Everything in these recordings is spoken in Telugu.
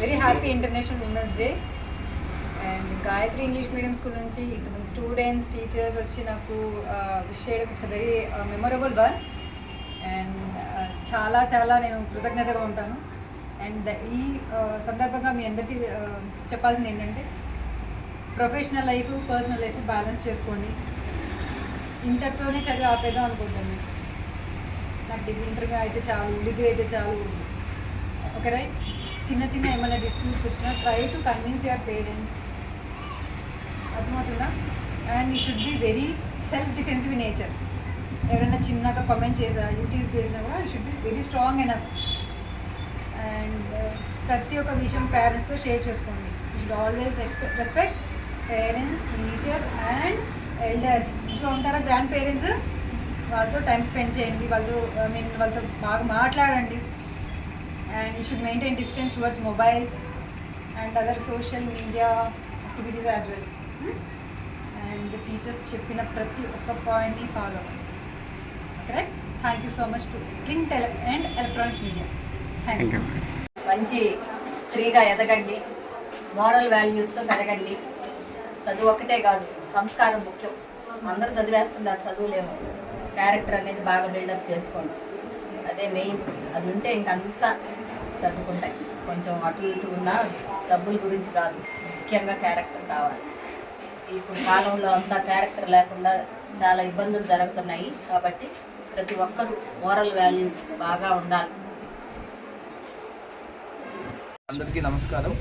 Very happy international women's day and Gayatri English medium school నుంచి ఇంతమంది స్టూడెంట్స్ టీచర్స్ వచ్చి నాకు విష్ చేయడం it's very memorable one and చాలా చాలా నేను కృతజ్ఞతగా ఉంటాను. అండ్ ఈ సందర్భంగా మీ అందరికీ చెప్పాల్సింది ఏంటంటే professional life personal life balance చేసుకోండి. ఇంతటితోనే చదివి ఆపేద్దాం అనుకుంటుంది నాకు డిగ్రీ ఇంటర్గా అయితే చాలు డిగ్రీ అయితే చాలు. ఓకే రైట్ చిన్న చిన్న ఏమైనా డిస్టెన్స్ వచ్చినా try to convince your parents అర్థమవుతుందా? And you should be very self defensive nature ఎవరైనా చిన్నగా కమెంట్ చేసా యూటీస్ చేసినా కూడా you should be very strong enough and ప్రతి ఒక్క విషయం పేరెంట్స్తో షేర్ చేసుకోండి. You should always respect respect parents teachers and elders ఇంట్లో ఉంటారా గ్రాండ్ పేరెంట్స్ వాళ్ళతో టైం స్పెండ్ చేయండి. వాళ్ళతో ఐ మీన్ వాళ్ళతో బాగా మాట్లాడండి. And you should maintain distance towards mobiles and other social media activities as well and teachers చెప్పిన ప్రతి ఒక్క పాయింట్ని ఫాలో అవ్వండి correct thank you so much to print and electronic media thank you మంచి స్త్రీగా ఎదగండి మోరల్ వాల్యూస్తో పెరగండి. చదువు ఒక్కటే కాదు సంస్కారం ముఖ్యం. అందరూ చదివేస్తున్నారు చదువులేము. క్యారెక్టర్ అనేది బాగా బిల్డప్ చేసుకోండి. అదే మెయిన్. అది ఉంటే ఇంకంతా చదువుకుంటాయి కొంచెం అటు ఇటు ఉన్న డబ్బుల గురించి కాదు. ముఖ్యంగా క్యారెక్టర్ కావాలి. ఇప్పుడు కాలంలో అంతా క్యారెక్టర్ లేకుండా చాలా ఇబ్బందులు జరుగుతున్నాయి. కాబట్టి ప్రతి ఒక్కరూ మోరల్ వాల్యూస్ బాగా ఉండాలి. అందరికీ నమస్కారం.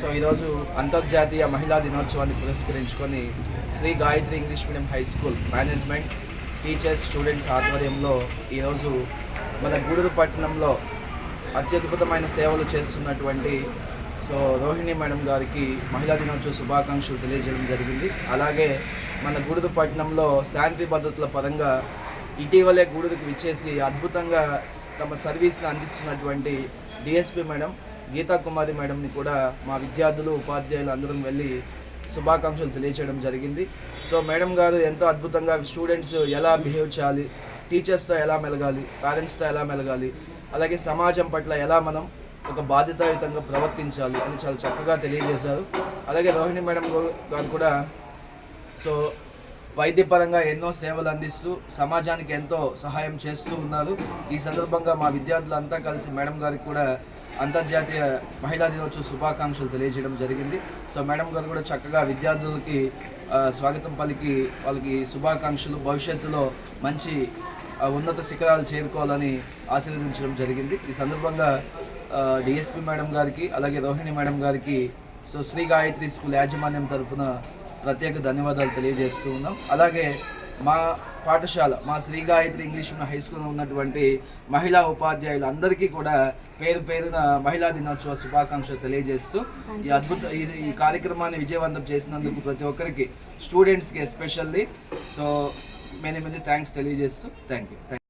సో ఈరోజు అంతర్జాతీయ మహిళా దినోత్సవాన్ని పురస్కరించుకొని Shri Gayatri English medium high school management teachers students ఆధ్వర్యంలో ఈరోజు మన గూడూరు పట్టణంలో అత్యద్భుతమైన సేవలు చేస్తున్నటువంటి సో రోహిణి మేడం గారికి మహిళా దినోత్సవ శుభాకాంక్షలు తెలియజేయడం జరిగింది. అలాగే మన గూడూరు పట్టణంలో శాంతి భద్రతల పరంగా ఇటీవలే గూడూరుకు విచ్చేసి అద్భుతంగా తమ సర్వీస్ని అందిస్తున్నటువంటి డిఎస్పి మేడం గీతా కుమారి మేడంని కూడా మా విద్యార్థులు ఉపాధ్యాయులు అందరం వెళ్ళి శుభాకాంక్షలు తెలియచేయడం జరిగింది. సో మేడం గారు ఎంతో అద్భుతంగా స్టూడెంట్స్ ఎలా బిహేవ్ చేయాలి టీచర్స్తో ఎలా మెలగాలి పేరెంట్స్తో ఎలా మెలగాలి అలాగే సమాజం పట్ల ఎలా మనం ఒక బాధ్యతాయుతంగా ప్రవర్తించాలి అని చాలా చక్కగా తెలియజేశారు. అలాగే రోహిణి మేడం గారు కూడా సో వైద్యపరంగా ఎన్నో సేవలు అందిస్తూ సమాజానికి ఎంతో సహాయం చేస్తూ ఉన్నారు. ఈ సందర్భంగా మా విద్యార్థులంతా కలిసి మేడం గారికి కూడా అంతర్జాతీయ మహిళా దినోత్సవ శుభాకాంక్షలు తెలియజేయడం జరిగింది. సో మేడం గారు కూడా చక్కగా విద్యార్థులకి స్వాగతం పలికి వాళ్ళకి శుభాకాంక్షలు. భవిష్యత్తులో మంచి ఉన్నత శిఖరాలు చేరుకోవాలని ఆశీర్వదించడం జరిగింది. ఈ సందర్భంగా డిఎస్పి మేడం గారికి అలాగే రోహిణి మేడం గారికి సో శ్రీ గాయత్రి స్కూల్ యాజమాన్యం తరఫున ప్రత్యేక ధన్యవాదాలు తెలియజేస్తూ ఉన్నాం. అలాగే మా పాఠశాల మా శ్రీ గాయత్రి ఇంగ్లీష్ ఉన్న హై స్కూల్లో ఉన్నటువంటి మహిళా ఉపాధ్యాయులు అందరికీ కూడా పేరు పేరున మహిళా దినోత్సవ శుభాకాంక్షలు తెలియజేస్తూ ఈ అద్భుత ఈ- ఈ కార్యక్రమాన్ని విజయవంతం చేసినందుకు ప్రతి ఒక్కరికి స్టూడెంట్స్కి especially so many many thanks తెలియజేస్తూ. Thank you